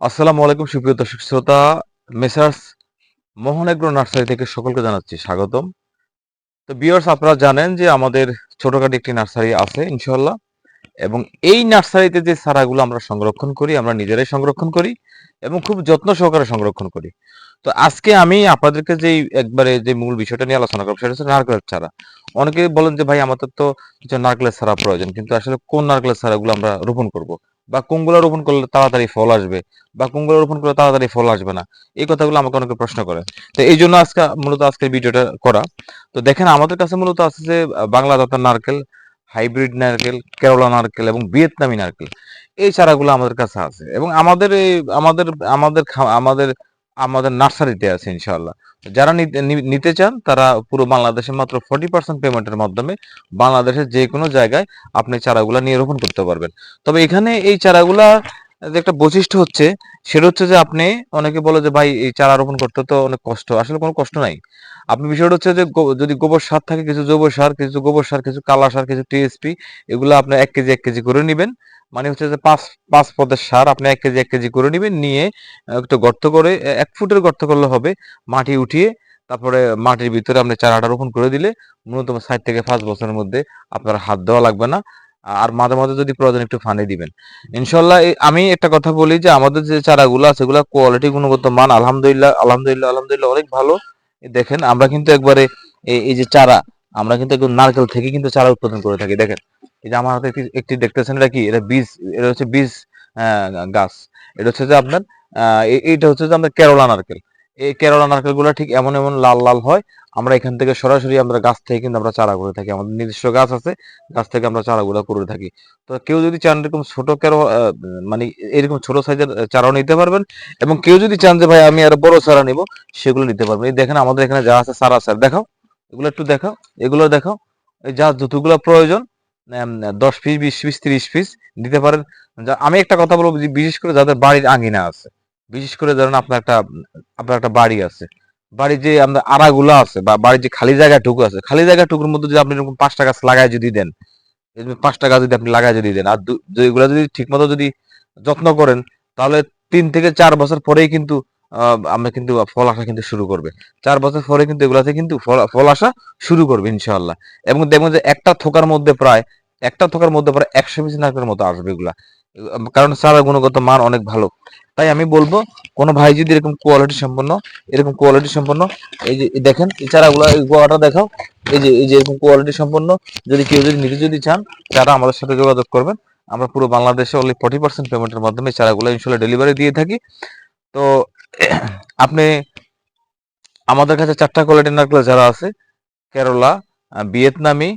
আসসালামু আলাইকুম, সুপ্রিয় দর্শক শ্রোতা। মেসার্স মোহন নার্সারি থেকে সকলকে জানাচ্ছি স্বাগতম। তো বিয়ার্স আপনারা জানেন যে আমাদের ছোটখাটো একটি নার্সারি আছে ইনশাল্লাহ এবং এই নার্সারিতে যে চারাগুলো আমরা সংরক্ষণ করি, আমরা নিজেরাই সংরক্ষণ করি এবং খুব যত্ন সহকারে সংরক্ষণ করি। তো আজকে আমি আপনাদেরকে যে একবারে যে মূল বিষয়টা নিয়ে আলোচনা করব, সেটা হচ্ছে নারকেলের চারা। অনেকে বলেন যে, ভাই, আমাদের তো কিছু নারকেলের চারা প্রয়োজন, কিন্তু আসলে কোন নারকেলের চারাগুলো আমরা রোপণ করব? বা কোনগুলো রোপণ করলে তাড়াতাড়ি ফল আসবে, বা কোনগুলো রোপণ করলে তাড়াতাড়ি ফল আসবে না, এই কথাগুলো আমাকে অনেকে প্রশ্ন করে। তো এই জন্য আজকে মূলত আজকের ভিডিওটা করা। তো দেখেন আমাদের কাছে মূলত আছে যে বাংলা জাতের নারকেল, হাইব্রিড নারকেল, কেরলা নারকেল এবং ভিয়েতনামি নারকেল। এই চারাগুলো আমাদের কাছে আছে এবং আমাদের এই, আমাদের আমাদের আমাদের আমাদের নার্সারিতে আছে ইনশাল্লাহ যারা নিতে চান, তারা পুরো বাংলাদেশে মাত্র ফর্টি পার্সেন্ট পেমেন্টের মাধ্যমে বাংলাদেশের যে কোনো জায়গায় আপনি চারাগুলা নিয়ে রোপণ করতে পারবেন। তবে এখানে এই চারাগুলা একটা বৈশিষ্ট্য হচ্ছে, সেটা হচ্ছে যে আপনি অনেকে বলে যে, ভাই, এই চারা রোপণ করতে তো অনেক কষ্ট। আসলে কোনো কষ্ট নাই। আপনি বিষয়টা হচ্ছে যে যদি গোবর সার থাকে, কিছু জৈব সার, কিছু গোবর সার, কিছু কালা সার, কিছু টিএসপি এগুলো আপনি এক কেজি এক কেজি করে নেবেন। মানে হচ্ছে যে পাঁচ পাঁচ পদের সার আপনি এক কেজি এক কেজি করে নেবেন, নিয়ে একটু গর্ত করে এক ফুটের গর্ত করলে হবে, মাটি উঠিয়ে, তারপরে মাটির ভিতরে আপনি চারাটা রোপণ করে দিলে, ন্যূনতম ষাট থেকে পাঁচ বছরের মধ্যে আপনার হাত দেওয়া লাগবে না। আর মাঝে মাঝে যদি প্রয়োজন একটু ফানে দিবেন। ইনশাল্লাহ আমি একটা কথা বলি যে, আমাদের যে চারাগুলো আছে, এগুলো কোয়ালিটি গুণগত মান আলহামদুলিল্লাহ আলহামদুলিল্লাহ আলহামদুলিল্লাহ অনেক ভালো। দেখেন, আমরা কিন্তু একবারে এই যে চারা, আমরা কিন্তু একদম নারকেল থেকে কিন্তু চারা উৎপাদন করে থাকি। দেখেন, এই যে আমার হাতে একটি দেখতেছেন, এটা কি? এটা বীজ, এটা হচ্ছে বীজ গাছ। এটা হচ্ছে যে আপনার এইটা হচ্ছে যে আপনার কেরলা নারকেল। এই কেরলা নারকেলগুলা ঠিক এমন এমন লাল লাল হয়, আমরা এখান থেকে সরাসরি আমরা গাছ থেকে কিন্তু আমরা চারা করে থাকি। আমাদের নিজস্ব গাছ আছে, গাছ থেকে আমরা চারা চারাগুলো করে থাকি। তো কেউ যদি চান এরকম ছোট কেরো মানে এরকম ছোট সাইজের চারাও নিতে পারবেন এবং কেউ যদি চান যে, ভাই, আমি আর বড় চারা নিব সেগুলো নিতে পারবেন। এই দেখেন আমাদের এখানে যা আছে চারা আছে। দেখাও, এগুলো একটু দেখাও, এগুলো দেখাও। এই যা যতগুলো প্রয়োজন দশ পিস, বিশ পিস, ত্রিশ পিস দিতে পারেন। আমি একটা কথা বলব বিশেষ করে যাদের বাড়ির আঙিনা আছে বিশেষ করে ধরেন আপনার একটা আপনার একটা বাড়ি আছে। বাড়ির যে আপনার আড়াগুলো আছে বা বাড়ির যে খালি জায়গা টুকু আছে, খালি জায়গা টুকুর মধ্যে যদি আপনি এরকম পাঁচটা গাছ লাগায় যদি দেন পাঁচটা গাছ যদি আপনি লাগায় যদি দেন, আর এগুলো যদি ঠিক মতো যদি যত্ন করেন, তাহলে তিন থেকে চার বছর পরেই কিন্তু আমরা কিন্তু ফল আসা কিন্তু শুরু করবে। চার বছর পরে কিন্তু এগুলাতে কিন্তু ফল আসা শুরু করবে ইনশাল্লাহ এবং দেখবেন যে একটা থোকার মধ্যে প্রায়, একটা থোকার মধ্যে প্রায় একশো পিস নারকেলের মতো আসবে এগুলা। কারণ চারার গুণগত মান অনেক ভালো। তাই আমি বলব, কোনো ভাই যদি এরকম কোয়ালিটি সম্পন্ন, এরকম কোয়ালিটি সম্পন্ন, এই যে দেখেন, এই চারাগুলো, এই গোয়াটা দেখাও, এই যে এই যে এরকম কোয়ালিটি সম্পন্ন, যদি কেউ যদি নিতে যদি চান চারা আমাদের সাথে যোগাযোগ করবেন। আমরা পুরো বাংলাদেশে অনলি ফর্টি পার্সেন্ট পেমেন্টের মাধ্যমে চারাগুলো ইনশাল্লাহ ডেলিভারি দিয়ে থাকি। তো, আপনি আমাদের কাছে চারটা কোয়ালিটির নারকেল যারা আছে, কেরলা ভিয়েতনামি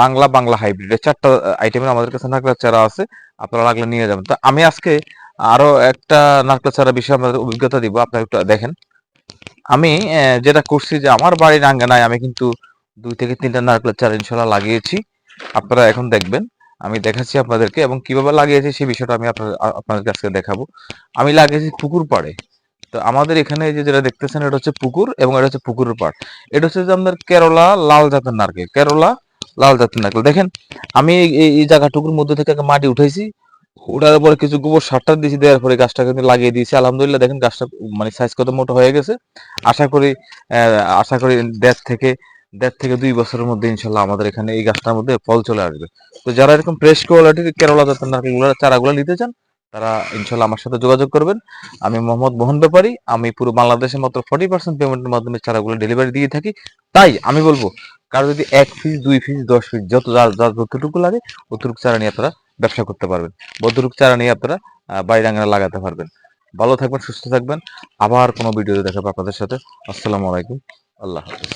বাংলা বাংলা হাইব্রিড চারটা আইটেমের আমাদের কাছে নারকেল চারা আছে, আপনারা লাগলে নিয়ে যাবেন। তো আমি আজকে আরও একটা নারকেল ছাড়া বিষয়ে আপনাদের অভিজ্ঞতা দিব, আপনারা একটু দেখেন। আমি যেটা করছি যে আমার বাড়ির আঙ্গানায় আমি কিন্তু দুই থেকে তিনটা নারকেল চারা ইনশাল্লাহ লাগিয়েছি। আপনারা এখন দেখবেন, আমি দেখাচ্ছি আপনাদেরকে এবং কীভাবে লাগিয়েছি সেই বিষয়টা আমি আপনার আপনাদের কাছে দেখাবো। আমি লাগিয়েছি পুকুর পাড়ে। তো আমাদের এখানে যে যেটা দেখতেছেন, এটা হচ্ছে পুকুর এবং এটা হচ্ছে পুকুরের পাড়। এটা হচ্ছে যে আমাদের কেরলা লাল জাতের নারকেল, কেরলা লাল জাতের নারকেল। দেখেন, আমি এই জায়গাটুকুর মধ্যে থেকে মাটি উঠেছি ওটার পরে কিছু গোবর সারটা দিয়েছি, দেওয়ার পরে গাছটা কিন্তু লাগিয়ে দিয়েছি। আলহামদুলিল্লাহ, দেখেন গাছটা মানে সাইজ কত মোটো হয়ে গেছে। আশা করি আশা করি দেড় থেকে দেড় থেকে দুই বছরের মধ্যে ইনশাল্লাহ আমাদের এখানে এই গাছটার মধ্যে ফল চলে আসবে। তো যারা এরকম ফ্রেশ কোয়ালিটির কেরলা জাতের নারকেলগুলো, চারাগুলো নিতে চান, তারা ইনশাল্লাহ আমার সাথে যোগাযোগ করবেন। আমি মোহাম্মদ মোহন ব্যাপারী, আমি পুরো বাংলাদেশে মাত্র ফর্টি পার্সেন্ট পেমেন্টের মাধ্যমে চারাগুলো ডেলিভারি দিয়ে থাকি। তাই আমি বলব, কারও যদি এক পিস দুই পিস দশ পিস যত যার যতটুকু লাগে, অতটুকু চারা নিয়ে আপনারা ব্যবসা করতে পারবেন। বদ্ধরূপ চারা নিয়ে আপনারা বাড়ির আঙানে লাগাতে পারবেন। ভালো থাকবেন, সুস্থ থাকবেন। আবার কোনো ভিডিও দেখাবো আপনাদের সাথে। আসসালামু আলাইকুম। আল্লাহ হাফিজ।